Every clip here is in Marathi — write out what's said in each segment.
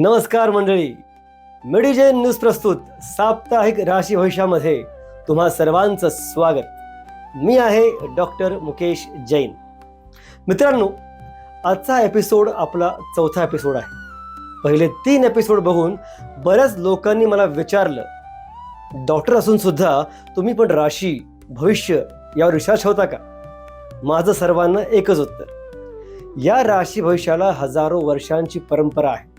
नमस्कार मंडळी. मेडिजेन न्यूज प्रस्तुत साप्ताहिक राशी भविष्यामध्ये तुम्हा सर्वांचं स्वागत. मी आहे डॉक्टर मुकेश जैन. मित्रांनो आजचा एपिसोड आपला चौथा एपिसोड आहे. पहिले तीन एपिसोड बघून बऱ्याच लोकांनी मला विचारलं डॉक्टर असून सुद्धा तुम्ही पण राशी भविष्य यावर विश्वास ठेवता का? माझं सर्वांना एकच उत्तर. या राशी भविष्याला हजारो वर्षांची परंपरा आहे.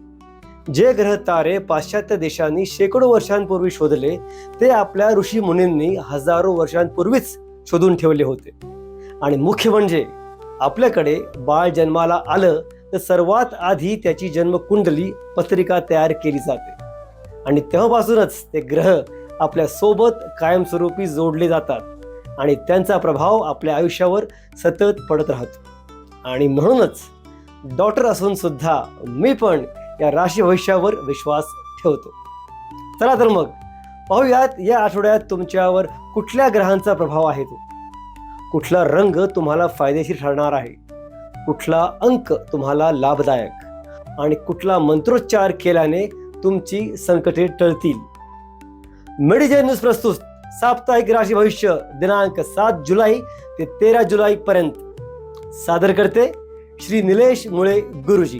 जे ग्रह तारे पाश्चात्य देशांनी शेकडो वर्षांपूर्वी शोधले ते आपल्या ऋषी मुनींनी हजारो वर्षांपूर्वीच शोधून ठेवले होते. आणि मुख्य म्हणजे आपल्याकडे बाळ जन्माला आलं तर सर्वात आधी त्याची जन्मकुंडली पत्रिका तयार केली जाते. आणि तेव्हापासूनच ते ग्रह आपल्यासोबत कायमस्वरूपी जोडले जातात आणि त्यांचा प्रभाव आपल्या आयुष्यावर सतत पडत राहतो. आणि म्हणूनच डॉक्टर असून सुद्धा मी पण या राशी भविष्यावर विश्वास ठेवतो. चला तर मग पाहूयात या आठवड्यात तुमच्यावर कुठल्या ग्रहांचा प्रभाव आहे तो? कुठला रंग तुम्हाला फायदेशीर ठरणार आहे? कुठला अंक तुम्हाला लाभदायक? आणि कुठला मंत्रोच्चार केल्याने तुमची संकटे टळतील? मेडिजन न्यूज प्रस्तुत साप्ताहिक राशी भविष्य दिनांक सात जुलै ते तेरा जुलै पर्यंत. सादर करते श्री निलेश मुळे गुरुजी.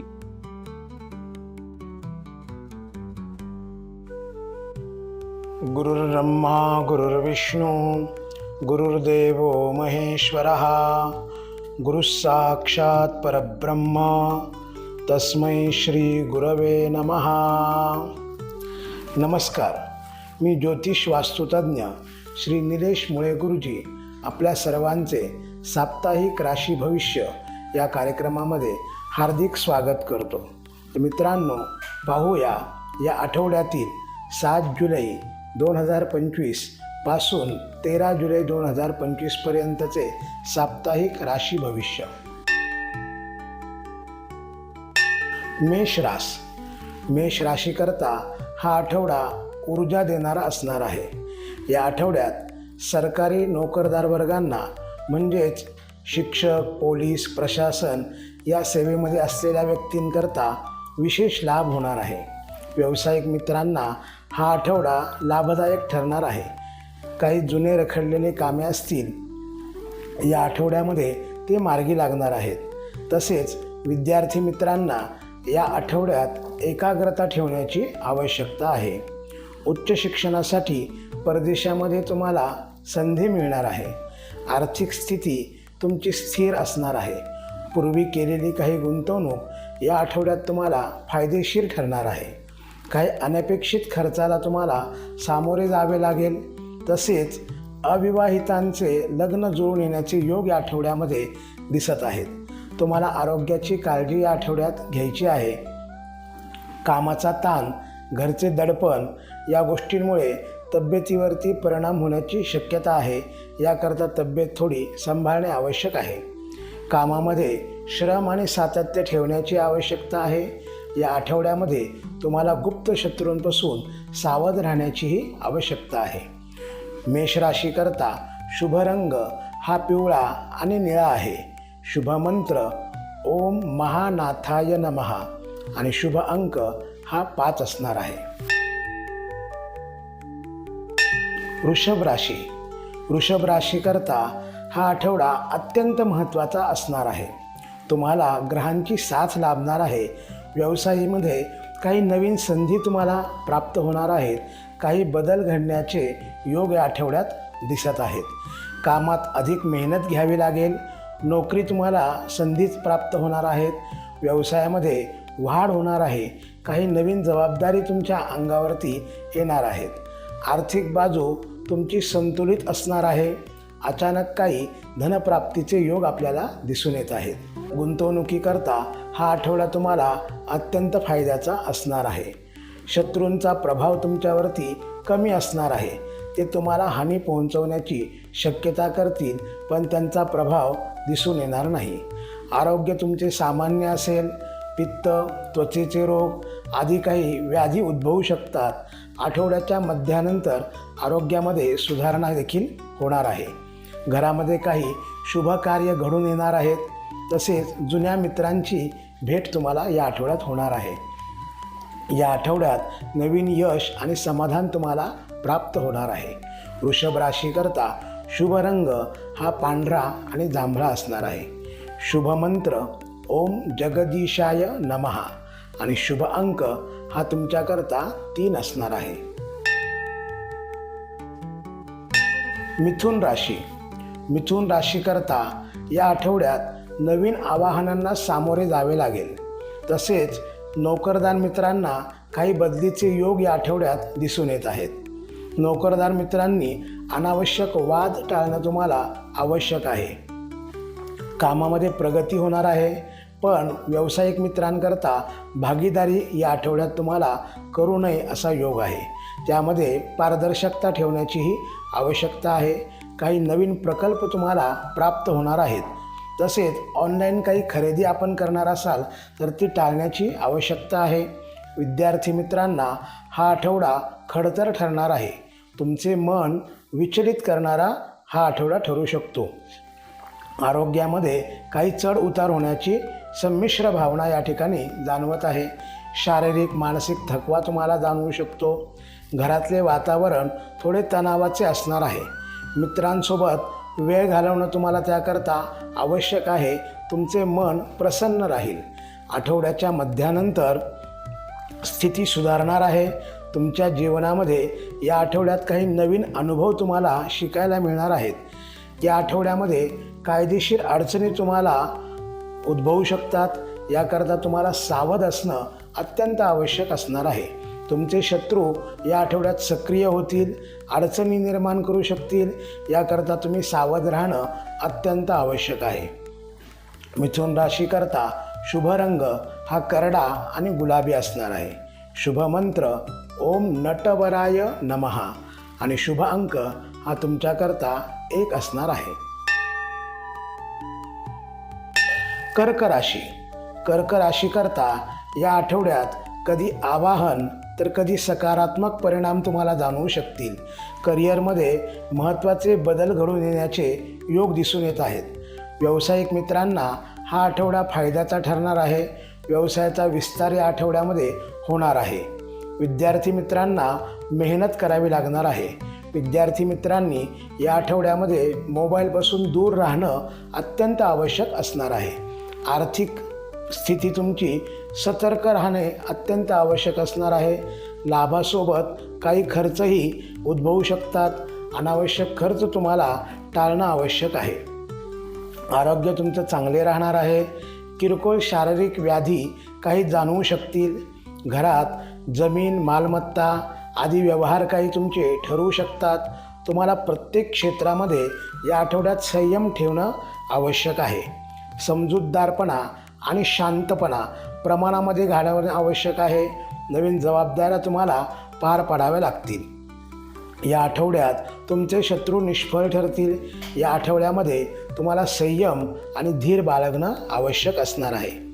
गुरुर्ब्रह्मा गुरुर्विष्णू गुरुर्देव महेश्वरः गुरुसाक्षात परब्रह्म तस्मै श्री गुरवे नमः. नमस्कार मी ज्योतिष वास्तुतज्ञ श्री निलेश मुळे गुरुजी आपल्या सर्वांचे साप्ताहिक राशी भविष्य या कार्यक्रमामध्ये हार्दिक स्वागत करतो. मित्रांनो पाहूया या आठवड्यातील सात जुलै दोन हजार पंचवीसपासून तेरा जुलै दोन हजार पंचवीसपर्यंतचे साप्ताहिक राशी भविष्य. मेष रास. मेष राशीकरता हा आठवडा ऊर्जा देणारा असणार आहे. या आठवड्यात सरकारी नोकरदार वर्गांना म्हणजेच शिक्षक पोलीस प्रशासन या सेवेमध्ये असलेल्या व्यक्तींकरता विशेष लाभ होणार आहे. व्यावसायिक मित्रांना हा आठवडा लाभदायक ठरणार आहे. काही जुने रखडलेले कामे असतील या आठवड्यामध्ये ते मार्गी लागणार आहेत. तसेच विद्यार्थी मित्रांना या आठवड्यात एकाग्रता ठेवण्याची आवश्यकता आहे. उच्च शिक्षणासाठी परदेशामध्ये तुम्हाला संधी मिळणार आहे. आर्थिक स्थिती तुमची स्थिर असणार आहे. पूर्वी केलेली काही गुंतवणूक या आठवड्यात तुम्हाला फायदेशीर ठरणार आहे. काही अनपेक्षित खर्चाला तुम्हाला सामोरे जावे लागेल. तसेच अविवाहितांचे लग्न जुळून येण्याचे योग या आठवड्यामध्ये दिसत आहेत. तुम्हाला आरोग्याची काळजी या आठवड्यात घ्यायची आहे. कामाचा ताण घरचे दडपण या गोष्टींमुळे तब्येतीवरती परिणाम होण्याची शक्यता आहे. याकरता तब्येत थोडी सांभाळणे आवश्यक आहे. कामामध्ये श्रम आणि सातत्य ठेवण्याची आवश्यकता आहे. या आठवड्यामध्ये तुम्हाला गुप्त शत्रूंपासून सावध राहण्याचीही आवश्यकता आहे. मेष राशीकरता शुभ रंग हा पिवळा आणि निळा आहे. शुभ मंत्र ओम महानाथाय नमहा आणि शुभ अंक हा पाच असणार आहे. वृषभ राशी वृषभ राशीकरता हा आठवडा अत्यंत महत्त्वाचा असणार आहे. तुम्हाला ग्रहांची साथ लाभणार आहे व्यवसायामध्ये काही नवीन संधी तुम्हाला प्राप्त होणार आहेत. काही बदल घडण्याचे योग या आठवड्यात दिसत आहेत. कामात अधिक मेहनत घ्यावी लागेल. नोकरी तुम्हाला संधीच प्राप्त होणार आहेत. व्यवसायामध्ये वाढ होणार आहे. काही नवीन जबाबदारी तुमच्या अंगावरती येणार आहेत. आर्थिक बाजू तुमची संतुलित असणार आहे. अचानक काही धनप्राप्तीचे योग आपल्याला दिसून येत आहेत. गुंतवणुकीकरता हा आठवडा तुम्हाला अत्यंत फायद्याचा असणार आहे. शत्रूंचा प्रभाव तुमच्यावरती कमी असणार आहे. ते तुम्हाला हानी पोहोचवण्याची शक्यता करतील पण त्यांचा प्रभाव दिसून येणार नाही. आरोग्य तुमचे सामान्य असेल पित्त त्वचेचे रोग आदी काही व्याधी उद्भवू शकतात. आठवड्याच्या मध्यानंतर आरोग्यामध्ये सुधारणा देखील होणार आहे. घरामध्ये काही शुभ कार्य घडून येणार आहेत. तसेच जुन्या मित्रांची भेट तुम्हाला या आठवड्यात होणार आहे. या आठवड्यात नवीन यश आणि समाधान तुम्हाला प्राप्त होणार आहे. वृषभ राशीकरता शुभ रंग हा पांढरा आणि जांभळा असणार आहे. शुभ मंत्र ओम जगदीशाय नमहा आणि शुभ अंक हा तुमच्याकरता तीन असणार आहे. मिथुन राशी. मिथुन राशीकरता या आठवड्यात नवीन आवाहनांना सामोरे जावे लागेल. तसेच नोकरदार मित्रांना काही बदलीचे योग या आठवड्यात दिसून येत आहेत. नोकरदार मित्रांनी अनावश्यक वाद टाळणं तुम्हाला आवश्यक आहे. कामामध्ये प्रगती होणार आहे पण व्यावसायिक मित्रांकरता भागीदारी या आठवड्यात तुम्हाला करू नये असा योग आहे. त्यामध्ये पारदर्शकता ठेवण्याचीही आवश्यकता आहे. काही नवीन प्रकल्प तुम्हाला प्राप्त होणार आहेत. तसेच ऑनलाईन काही खरेदी आपण करणार असाल तर ती टाळण्याची आवश्यकता आहे. विद्यार्थी मित्रांना हा आठवडा खडतर ठरणार आहे. तुमचे मन विचलित करणारा हा आठवडा ठरू शकतो. आरोग्यामध्ये काही चढ उतार होण्याची संमिश्र भावना या ठिकाणी जाणवत आहे. शारीरिक मानसिक थकवा तुम्हाला जाणवू शकतो. घरातले वातावरण थोडे तणावाचे असणार आहे. मित्रांसोबत वेळ घालवणं तुम्हाला त्याकरता आवश्यक आहे. तुमचे मन प्रसन्न राहील. आठवड्याच्या मध्यानंतर स्थिती सुधारणार आहे. तुमच्या जीवनामध्ये या आठवड्यात काही नवीन अनुभव तुम्हाला शिकायला मिळणार आहेत. या आठवड्यामध्ये कायदेशीर अडचणी तुम्हाला उद्भवू शकतात. याकरता तुम्हाला सावध असणं अत्यंत आवश्यक असणार आहे. तुमचे शत्रू या आठवड्यात सक्रिय होतील अडचणी निर्माण करू शकतील याकरता तुम्ही सावध राहणं अत्यंत आवश्यक आहे. मिथुन राशीकरता शुभ रंग हा करडा आणि गुलाबी असणार आहे. शुभ मंत्र ओम नटवराय नमहा आणि शुभ अंक हा तुमच्याकरता एक असणार आहे. कर्क राशी. कर्क राशीकरता या आठवड्यात कधी आवाहन तर कधी सकारात्मक परिणाम तुम्हाला जाणवू शकतील. करिअरमध्ये महत्त्वाचे बदल घडून येण्याचे योग दिसून येत आहेत. व्यावसायिक मित्रांना हा आठवडा फायद्याचा ठरणार आहे. व्यवसायाचा विस्तार या आठवड्यामध्ये होणार आहे. विद्यार्थी मित्रांना मेहनत करावी लागणार आहे. विद्यार्थी मित्रांनी या आठवड्यामध्ये मोबाईलपासून दूर राहणं अत्यंत आवश्यक असणार आहे. आर्थिक स्थिती तुमची सतर्क राहणे अत्यंत आवश्यक असणार आहे. लाभासोबत काही खर्चही उद्भवू शकतात. अनावश्यक खर्च तुम्हाला टाळणं आवश्यक आहे. आरोग्य तुमचं चांगले राहणार आहे. किरकोळ शारीरिक व्याधी काही जाणवू शकतील. घरात जमीन मालमत्ता आदी व्यवहार काही तुमचे ठरवू शकतात. तुम्हाला प्रत्येक क्षेत्रामध्ये या आठवड्यात संयम ठेवणं आवश्यक आहे. समजूतदारपणा आणि शांतपणा प्रमाणामध्ये घालवणे आवश्यक आहे. नवीन जबाबदाऱ्या तुम्हाला पार पाडाव्या लागतील. या आठवड्यात तुमचे शत्रू निष्फळ ठरतील. या आठवड्यामध्ये तुम्हाला संयम आणि धीर बाळगणं आवश्यक असणार आहे.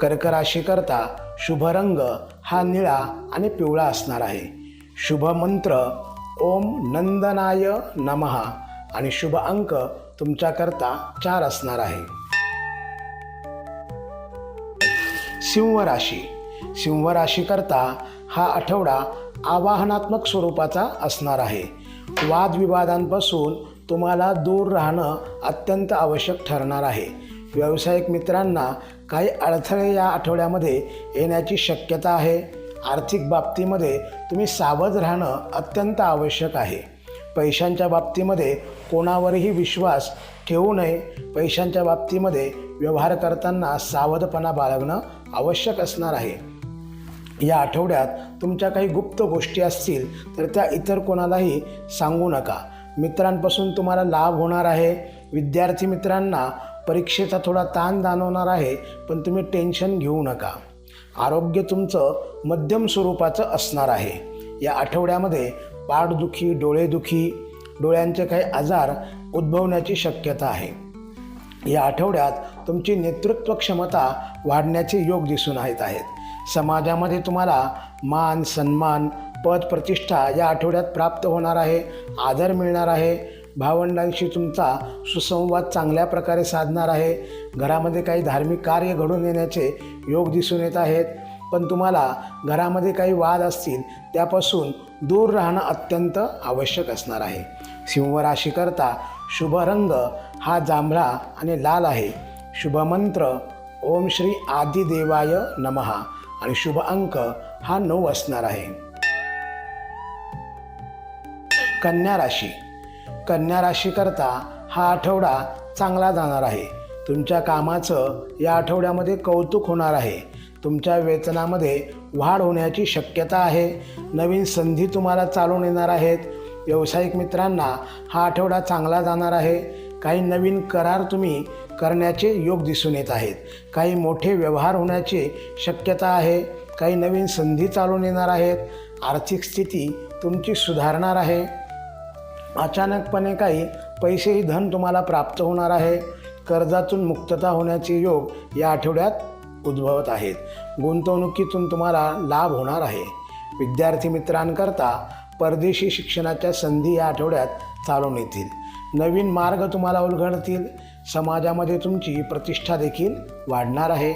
कर्क राशीकरता शुभ रंग हा निळा आणि पिवळा असणार आहे. शुभ मंत्र ओम नंदनाय नमहा आणि शुभ अंक तुमच्याकरता चार असणार आहे. सिंह राशी. सिंह राशीकरता हा आठवडा आवाहनात्मक स्वरूपाचा असणार आहे. वादविवादांपासून तुम्हाला दूर राहणं अत्यंत आवश्यक ठरणार आहे. व्यावसायिक मित्रांना काही अडथळे या आठवड्यामध्ये येण्याची शक्यता आहे. आर्थिक बाबतीमध्ये तुम्ही सावध राहणं अत्यंत आवश्यक आहे. पैशांच्या बाबतीमध्ये कोणावरही विश्वास ठेवू नये. पैशांच्या बाबतीमध्ये व्यवहार करताना सावधपणा बाळगणं आवश्यक असणार आहे. या आठवड्यात तुमच्या काही गुप्त गोष्टी असतील तर त्या इतर कोणालाही सांगू नका. मित्रांपासून तुम्हाला लाभ होणार आहे. विद्यार्थी मित्रांना परीक्षेचा थोडा ताण जाणवणार आहे पण तुम्ही टेन्शन घेऊ नका. आरोग्य तुमचं मध्यम स्वरूपाचं असणार आहे. या आठवड्यामध्ये पाठदुखी डोळेदुखी डोळ्यांचे काही आजार उद्भवण्याची शक्यता आहे. या आठवड्यात तुमची नेतृत्व क्षमता वाढण्याचे योग दिसून येत आहेत. समाजामध्ये तुम्हाला मान सन्मान पद प्रतिष्ठा या आठवड्यात प्राप्त होणार आहे आदर मिळणार आहे. भावंडांशी तुमचा सुसंवाद चांगल्या प्रकारे साधणार आहे. घरामध्ये काही धार्मिक कार्य घडून येण्याचे योग दिसून येत आहेत. पण तुम्हाला घरामध्ये काही वाद असतील त्यापासून दूर राहणं अत्यंत आवश्यक असणार आहे. सिंह राशीकरता शुभ रंग हा जांभळा आणि लाल आहे. शुभमंत्र ओम श्री आदिदेवाय नमहा आणि शुभ अंक हा नऊ असणार आहे. कन्या राशी. कन्या राशीकरता हा आठवडा चांगला जाणार आहे. तुमच्या कामाचं या आठवड्यामध्ये कौतुक होणार आहे. तुमच्या वेतनामध्ये वाढ होण्याची शक्यता आहे. नवीन संधी तुम्हाला चालून येणार आहेत. व्यावसायिक मित्रांना हा आठवडा चांगला जाणार आहे. काही नवीन करार तुम्ही करण्याचे योग दिसून येत आहेत. काही मोठे व्यवहार होण्याची शक्यता आहे काही नवीन संधी चालून येणार आहेत. आर्थिक स्थिती तुमची सुधारणार आहे. अचानकपणे काही पैसेही धन तुम्हाला प्राप्त होणार आहे. कर्जातून मुक्तता होण्याचे योग या आठवड्यात उद्भवत आहेत. गुंतवणुकीतून तुम्हाला लाभ होणार आहे. विद्यार्थी मित्रांकरता परदेशी शिक्षणाच्या संधी या आठवड्यात चालून येतील. नवीन मार्ग तुम्हाला उलगडतील. समाजामध्ये तुमची प्रतिष्ठा देखील वाढणार आहे.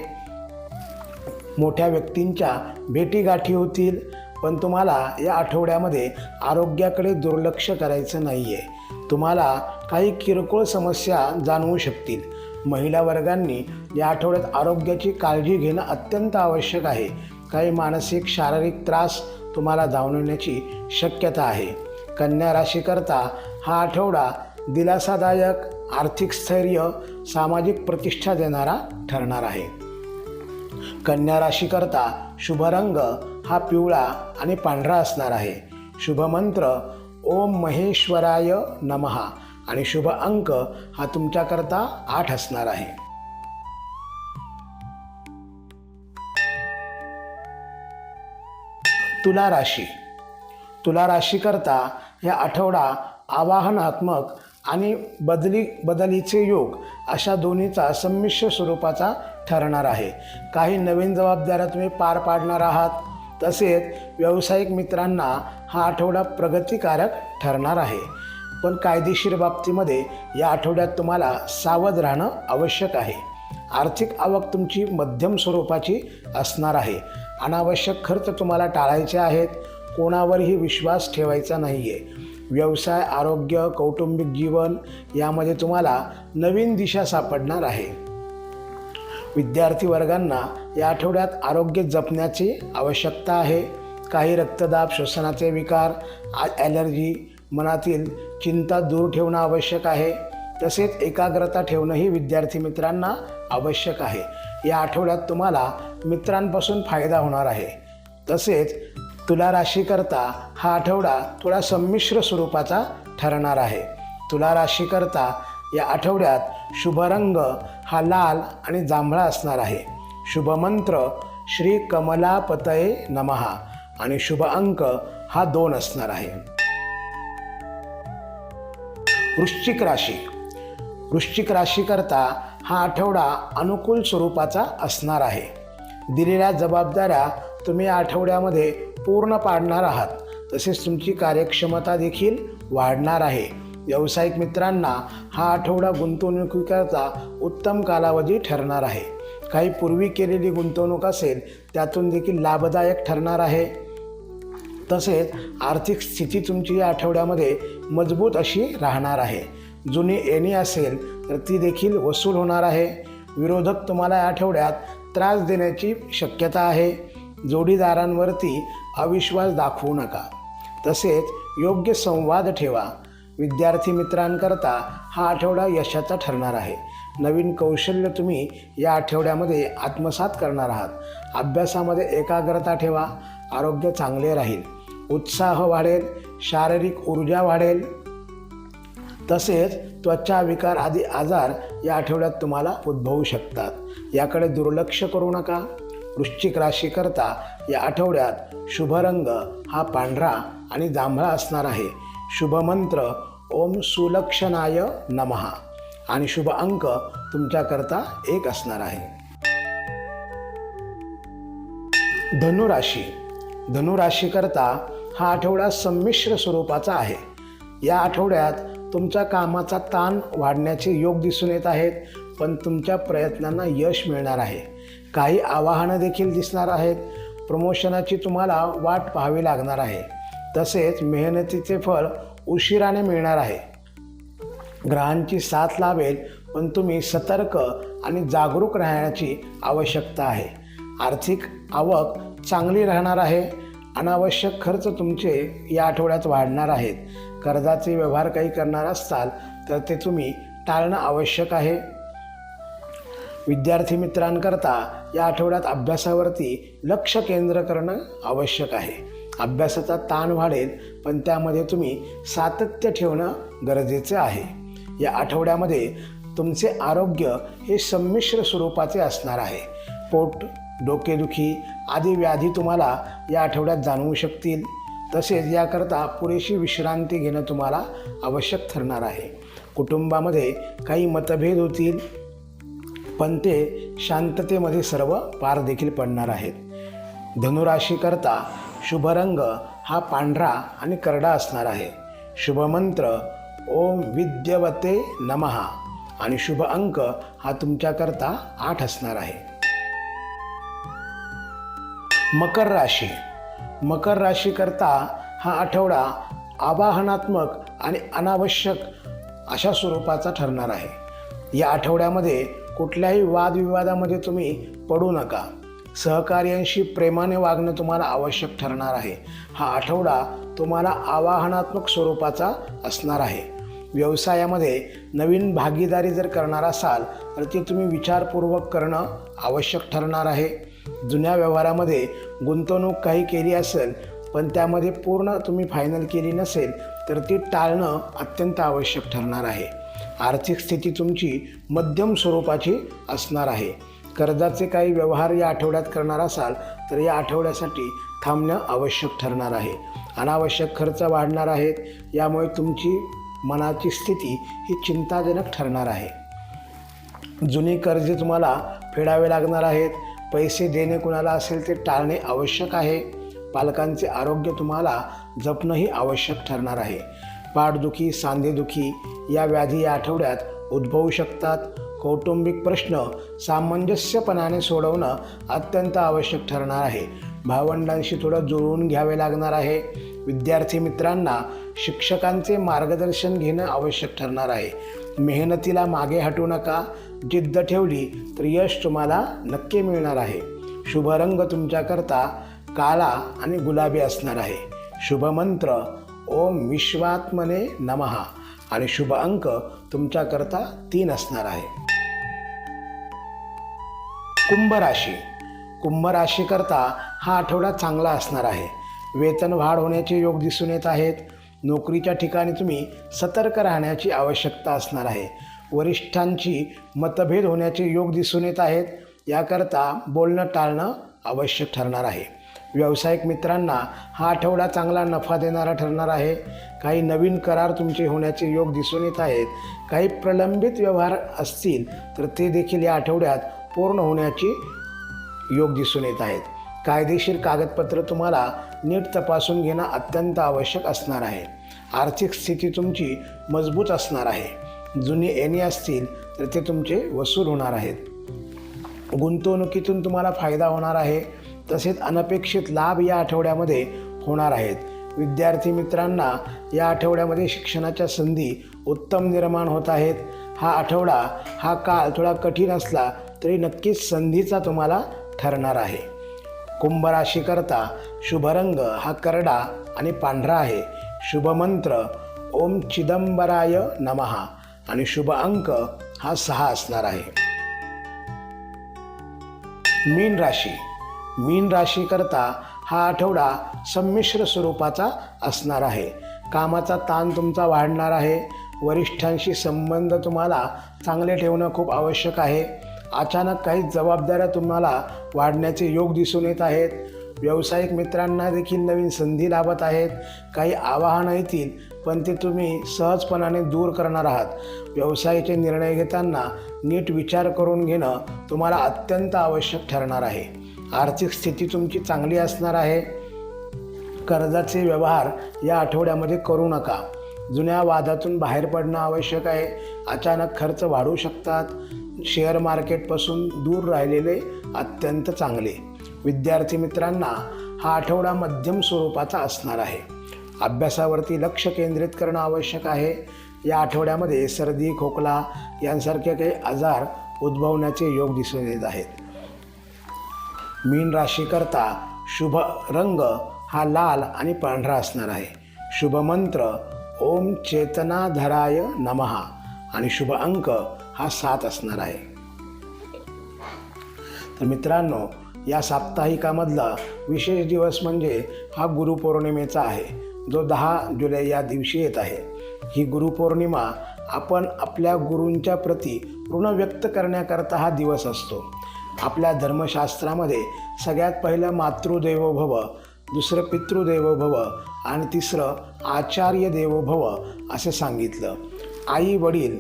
मोठ्या व्यक्तींच्या भेटीगाठी होतील पण तुम्हाला या आठवड्यामध्ये आरोग्याकडे दुर्लक्ष करायचं नाही आहे तुम्हाला काही किरकोळ समस्या जाणवू शकतील. महिला वर्गांनी या आठवड्यात आरोग्याची काळजी घेणं अत्यंत आवश्यक आहे. काही मानसिक शारीरिक त्रास तुम्हाला जाणवण्याची शक्यता आहे. कन्या राशीकरता हा आठवडा दिलासादायक आर्थिक स्थैर्य सामाजिक प्रतिष्ठा देणारा ठरणार आहे. कन्या राशीकरता शुभ रंग हा पिवळा आणि पांढरा असणार आहे. शुभ मंत्र ओम महेश्वराय नमहा आणि शुभ अंक हा तुमच्याकरता आठ असणार आहे. तुला राशी. तुला राशीकरता या आठवडा आवाहनात्मक आणि बदली बदलीचे योग अशा दोन्हीचा संमिश्र स्वरूपाचा ठरणार आहे. काही नवीन जबाबदाऱ्या तुम्ही पार पाडणार आहात. तसेच व्यावसायिक मित्रांना हा आठवडा प्रगतिकारक ठरणार आहे. पण कायदेशीर बाबतीमध्ये या आठवड्यात तुम्हाला सावध राहणं आवश्यक आहे. आर्थिक आवक तुमची मध्यम स्वरूपाची असणार आहे. अनावश्यक खर्च तुम्हाला टाळायचे आहेत. कोणावरही विश्वास ठेवायचा नाही आहे व्यवसाय आरोग्य कौटुंबिक जीवन यामध्ये तुम्हाला नवीन दिशा सापडणार आहे. विद्यार्थी वर्गांना या आठवड्यात आरोग्य जपण्याची आवश्यकता आहे. काही रक्तदाब श्वसनाचे विकार ॲलर्जी मनातील चिंता दूर ठेवणं आवश्यक आहे. तसेच एकाग्रता ठेवणंही विद्यार्थी मित्रांना आवश्यक आहे. या आठवड्यात तुम्हाला मित्रांपासून फायदा होणार आहे. तसेच तुला राशीकरता हा आठवडा थोडा संमिश्र स्वरूपाचा ठरणार आहे. तुला राशीकरता या आठवड्यात शुभ रंग हा लाल आणि जांभळा असणार आहे. शुभ मंत्र श्री कमलापतये नमहा आणि शुभ अंक हा दोन असणार आहे. वृश्चिक राशी. वृश्चिक राशीकरता हा आठवडा अनुकूल स्वरूपाचा असणार आहे. दिलेल्या जबाबदाऱ्या तुम्ही आठवड्यामध्ये पूर्ण पाडणार आहात. तसेच तुमची कार्यक्षमता देखील वाढणार आहे. व्यावसायिक मित्रांना हा आठवडा गुंतवणुकीकरता उत्तम कालावधी ठरणार आहे. काही पूर्वी केलेली गुंतवणूक असेल त्यातून देखील लाभदायक ठरणार आहे. तसेच आर्थिक स्थिती तुमची या आठवड्यामध्ये मजबूत अशी राहणार आहे. जुनी येणी असेल तर ती देखील वसूल होणार आहे. विरोधक तुम्हाला या आठवड्यात त्रास देण्याची शक्यता आहे. जोडीदारांवरती अविश्वास दाखवू नका. तसेच योग्य संवाद ठेवा. विद्यार्थी मित्रांकरता हा आठवडा यशाचा ठरणार आहे. नवीन कौशल्य तुम्ही या आठवड्यामध्ये आत्मसात करणार आहात. अभ्यासामध्ये एकाग्रता ठेवा. आरोग्य चांगले राहील. उत्साह वाढेल. शारीरिक ऊर्जा वाढेल. तसेच त्वचा विकार आदी आजार या आठवड्यात तुम्हाला उद्भवू शकतात. याकडे दुर्लक्ष करू नका. वृश्चिक राशीकरता या आठवड्यात शुभ रंग हा पांढरा आणि जांभळा असणार आहे. शुभ मंत्र ओम सुलक्षणाय नमहा आणि शुभ अंक तुमच्याकरता एक असणार आहे. धनुराशी. धनुराशीकरता हा आठवडा संमिश्र स्वरूपाचा आहे. या आठवड्यात तुमच्या कामाचा ताण वाढण्याचे योग दिसून येत आहेत पण तुमच्या प्रयत्नांना यश मिळणार आहे. काही आवाहनं देखील दिसणार आहेत. प्रमोशनाची तुम्हाला वाट पाहावी लागणार आहे. तसेच मेहनतीचे फळ उशिराने मिळणार आहे. ग्रहांची साथ लावेल पण तुम्ही सतर्क आणि जागरूक राहण्याची आवश्यकता आहे. आर्थिक आवक चांगली राहणार आहे. अनावश्यक खर्च तुमचे या आठवड्यात वाढणार आहेत. कर्जाचे व्यवहार काही करणार असाल तर ते तुम्ही टाळणं आवश्यक आहे. विद्यार्थी मित्रांकरता या आठवड्यात अभ्यासावरती लक्ष केंद्र करणं आवश्यक आहे. अभ्यासाचा ताण वाढेल पण त्यामध्ये तुम्ही सातत्य ठेवणं गरजेचं आहे. या आठवड्यामध्ये तुमचे आरोग्य हे संमिश्र स्वरूपाचे असणार आहे. पोट डोकेदुखी आदी व्याधी तुम्हाला या आठवड्यात जाणवू शकतील. तसेच याकरता पुरेशी विश्रांती घेणं तुम्हाला आवश्यक ठरणार आहे. कुटुंबामध्ये काही मतभेद होतील पण ते शांततेमध्ये सर्व पार देखील पडणार आहेत. धनुराशीकरता शुभ रंग हा पांढरा आणि करडा असणार आहे. शुभमंत्र ओम विद्यवते नमहा आणि शुभ अंक हा तुमच्याकरता आठ असणार आहे. मकर राशी. मकर राशीकरता हा आठवडा आवाहनात्मक आणि अनावश्यक अशा स्वरूपाचा ठरणार आहे. या आठवड्यामध्ये कुठल्याही वादविवादामध्ये तुम्ही पडू नका. सहकार्यांशी प्रेमाने वागणं तुम्हाला आवश्यक ठरणार आहे. हा आठवडा तुम्हाला आवाहनात्मक स्वरूपाचा असणार आहे. व्यवसायामध्ये नवीन भागीदारी जर करणार असाल तर ती तुम्ही विचारपूर्वक करणं आवश्यक ठरणार आहे. जुन्या व्यवहारामध्ये गुंतवणूक काही केली असेल पण त्यामध्ये पूर्ण तुम्ही फायनल केली नसेल तर ती टाळणं अत्यंत आवश्यक ठरणार आहे. आर्थिक स्थिती तुमची मध्यम स्वरूपाची असणार आहे. कर्जाचे काही व्यवहार या आठवड्यात करणार असाल तर या आठवड्यासाठी थांबणं आवश्यक ठरणार आहे. अनावश्यक खर्च वाढणार आहेत यामुळे तुमची मनाची स्थिती ही चिंताजनक ठरणार आहे. जुनी कर्जे तुम्हाला फेडावे लागणार आहेत. पैसे देणे कुणाला असेल ते टाळणे आवश्यक आहे. पालकांचे आरोग्य तुम्हाला जपणंही आवश्यक ठरणार आहे. पाठदुखी सांधेदुखी या व्याधी या आठवड्यात उद्भवू शकतात. कौटुंबिक प्रश्न सामंजस्यपणाने सोडवणं अत्यंत आवश्यक ठरणार आहे. भावंडांशी थोडं जुळवून घ्यावे लागणार आहे. विद्यार्थी मित्रांना शिक्षकांचे मार्गदर्शन घेणं आवश्यक ठरणार आहे. मेहनतीला मागे हटू नका. जिद्द ठेवली तर यश तुम्हाला नक्की मिळणार आहे. शुभ रंग तुमच्याकरता काळा आणि गुलाबी असणार आहे. शुभमंत्र ओम विश्वात्मने नमहा आणि शुभ अंक तुमच्याकरता तीन असणार आहे. कुंभ राशी कुंभ राशीकरता हा आठवडा चांगला असणार आहे. वेतन वाढ होण्याचे योग दिसून येत आहेत. नोकरीच्या ठिकाणी तुम्ही सतर्क राहण्याची आवश्यकता असणार आहे. वरिष्ठांची मतभेद होण्याचे योग दिसून येत आहेत. याकरता बोलणं टाळणं आवश्यक ठरणार आहे. व्यावसायिक मित्रांना हा आठवडा चांगला नफा देणारा ठरणार आहे. काही नवीन करार तुमचे होण्याचे योग दिसून येत आहेत. काही प्रलंबित व्यवहार असतील तर ते देखील या आठवड्यात पूर्ण होण्याची योग दिसून येत आहेत. कायदेशीर कागदपत्र तुम्हाला नीट तपासून घेणं अत्यंत आवश्यक असणार आहे. आर्थिक स्थिती तुमची मजबूत असणार आहे. जुनी एनी असतील तर ते तुमचे वसूल होणार आहेत. गुंतवणुकीतून तुम्हाला फायदा होणार आहे. तसेच अनपेक्षित लाभ या आठवड्यामध्ये होणार आहेत. विद्यार्थी मित्रांना या आठवड्यामध्ये शिक्षणाच्या संधी उत्तम निर्माण होत आहेत. हा आठवडा हा काळ थोडा कठीण असला तरी नक्कीच संधीचा तुम्हाला ठरणार आहे. कुंभ राशीकरता शुभरंग हा करडा आणि पांढरा आहे. शुभमंत्र ओम चिदंबराय नमहा आणि शुभ अंक हा सहा असणार आहे. मीन राशी मीन राशीकरता हा आठवडा संमिश्र स्वरूपाचा असणार आहे. कामाचा ताण तुमचा वाढणार आहे. वरिष्ठांशी संबंध तुम्हाला चांगले ठेवणं खूप आवश्यक आहे. अचानक काही जबाबदाऱ्या तुम्हाला वाढण्याचे योग दिसून येत आहेत. व्यावसायिक मित्रांना देखील नवीन संधी लाभत आहेत. काही आवाहनं येतील पण ते तुम्ही सहजपणाने दूर करणार आहात. व्यवसायाचे निर्णय घेताना नीट विचार करून घेणं तुम्हाला अत्यंत आवश्यक ठरणार आहे. आर्थिक स्थिती तुमची चांगली असणार आहे. कर्जाचे व्यवहार या आठवड्यामध्ये करू नका. जुन्या वादातून बाहेर पडणं आवश्यक आहे. अचानक खर्च वाढू शकतात. शेअर मार्केटपासून दूर राहिलेले अत्यंत चांगले. विद्यार्थी मित्रांना हा आठवडा मध्यम स्वरूपाचा असणार आहे. अभ्यासावरती लक्ष केंद्रित करणं आवश्यक आहे. या आठवड्यामध्ये सर्दी खोकला यांसारखे काही आजार उद्भवण्याचे योग दिसून येत आहेत. मीन राशीकरता शुभ रंग हा लाल आणि पांढरा असणार आहे. शुभ मंत्र ओम चेतनाधराय नमहा आणि शुभ अंक हा सात असणार आहे. तर मित्रांनो या साप्ताहिकामधला विशेष दिवस म्हणजे हा गुरुपौर्णिमेचा आहे. जो दहा जुलै या दिवशी येत आहे. ही गुरुपौर्णिमा आपण आपल्या गुरूंच्या प्रती ऋण व्यक्त करण्याकरता हा दिवस असतो. आपल्या धर्मशास्त्रामध्ये सगळ्यात पहिलं मातृदेवो भव दुसरं पितृदेवो भव आणि तिसरं आचार्य देवो भव असं सांगितलं. आई वडील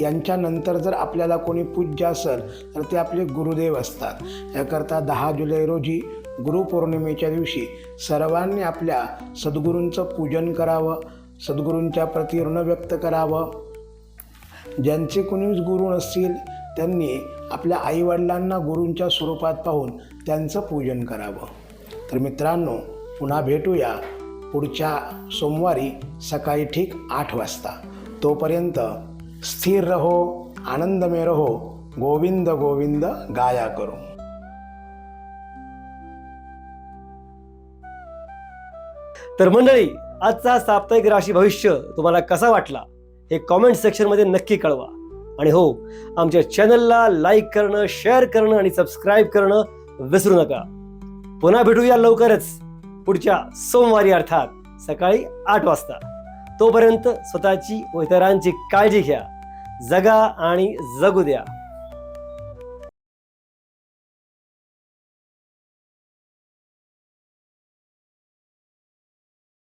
यांच्यानंतर जर आपल्याला कोणी पूज्य असेल तर ते आपले गुरुदेव असतात. याकरता दहा जुलै रोजी गुरुपौर्णिमेच्या दिवशी सर्वांनी आपल्या सद्गुरूंचं पूजन करावं सद्गुरूंच्या प्रती ऋण व्यक्त करावं. ज्यांचे कोणीच गुरु नसतील त्यांनी आपल्या आईवडिलांना गुरूंच्या स्वरूपात पाहून त्यांचं पूजन करावं. तर मित्रांनो पुन्हा भेटूया पुढच्या सोमवारी सकाळी ठीक आठ वाजता. तोपर्यंत स्थिर रहो आनंदमय रहो गोविंद गोविंद गाया करो. तर मंडळी आजचा साप्ताहिक राशी भविष्य तुम्हाला कसा वाटला? हे कॉमेंट सेक्शनमध्ये नक्की कळवा. आणि हो आमच्या चॅनलला लाईक करणं शेअर करणं आणि सबस्क्राईब करणं विसरू नका. पुन्हा भेटूया लवकरच पुढच्या सोमवारी अर्थात सकाळी आठ वाजता. तोपर्यंत स्वतःची व इतरांची काळजी घ्या. जगा आणि जगू द्या.